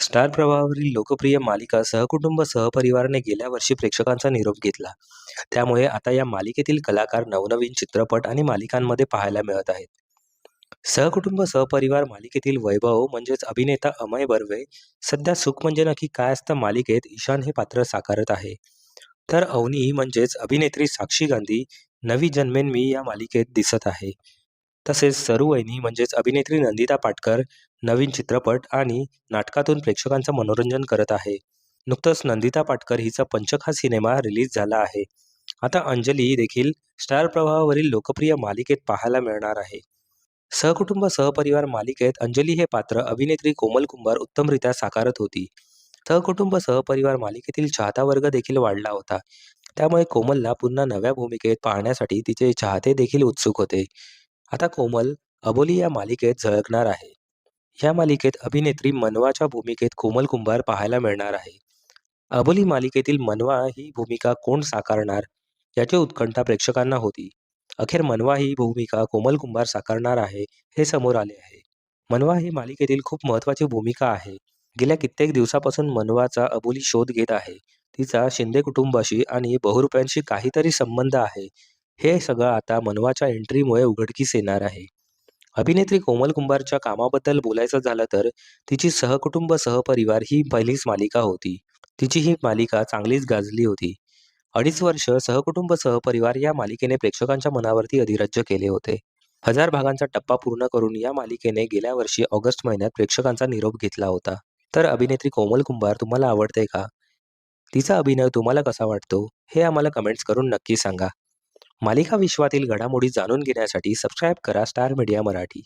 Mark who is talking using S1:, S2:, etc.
S1: Star प्रवाहावरील लोकप्रिय मालिका सहकुटुंब सहपरिवाराने गेल्या वर्षी प्रेक्षकांचा निरोप घेतला. त्यामुळे आता या मालिकेतील कलाकार नवनवीन चित्रपट आणि मालिकांमध्ये पाहायला मिळत आहेत. सहकुटुंब सहपरिवार मालिकेतील वैभव म्हणजेच अभिनेता अमय बर्वे सध्या सुख म्हणजे नक्की काय असतं मालिकेत ईशान हे पात्र साकारत आहे. तर अवनी म्हणजेच अभिनेत्री साक्षी गांधी नवी जन्मेन मी या मालिकेत दिसत आहे. तसेच सरुवैनी म्हणजेच अभिनेत्री नंदिता पाटकर नवीन चित्रपट आणि नाटकातून प्रेक्षकांचं मनोरंजन करत आहे. नुकतंच नंदिता पाटकर हिचा पंचक हा सिनेमा रिलीज झाला आहे. आता अंजली देखील स्टार प्रवाहावरील लोकप्रिय मालिकेत पाहायला मिळणार आहे. सहकुटुंब सहपरिवार मालिकेत अंजली हे पात्र अभिनेत्री कोमल कुंभार उत्तमरित्या साकारत होती. सहकुटुंब सहपरिवार मालिकेतील चाहता वर्ग देखील वाढला होता. त्यामुळे कोमलला पुन्हा नव्या भूमिकेत पाहण्यासाठी तिचे चाहते देखील उत्सुक होते. आता कोमल अबोली या मालिकेत झळकणार आहे. या मालिकेत अभिनेत्री मनवाच्या भूमिकेत कोमल कुंभार पाहायला मिळणार आहे. अबोली मालिकेतील मनवा ही भूमिका कोण साकारणार याची उत्कंठा प्रेक्षकांना होती. अखेर मनवा ही भूमिका कोमल कुंभार साकारणार आहे हे समोर आले आहे. मनवा ही मालिकेतील खूप महत्वाची भूमिका आहे. गेल्या कित्येक दिवसापासून मनवाचा अबोली शोध घेत आहे. तिचा शिंदे कुटुंबाशी आणि बहुरूप्यांशी काहीतरी संबंध आहे. हे सगळं आता मनवाच्या एंट्रीमुळे उघडकीस येणार आहे. अभिनेत्री कोमल कुंभारच्या कामाबद्दल बोलायचं झालं तर तिची सहकुटुंब सहपरिवार ही पहिलीच मालिका होती. तिची ही मालिका चांगलीच गाजली होती. अडीच वर्ष सहकुटुंब सहपरिवार या मालिकेने प्रेक्षकांच्या मनावरती अधिराज्य केले होते. हजार भागांचा टप्पा पूर्ण करून या मालिकेने गेल्या वर्षी ऑगस्ट महिन्यात प्रेक्षकांचा निरोप घेतला होता. तर अभिनेत्री कोमल कुंभार तुम्हाला आवडते का? तिचा अभिनय तुम्हाला कसा वाटतो हे आम्हाला कमेंट्स करून नक्की सांगा. मालिका विश्वातील घडामोडी जाणून घेण्यासाठी सबस्क्राईब करा स्टार मीडिया मराठी.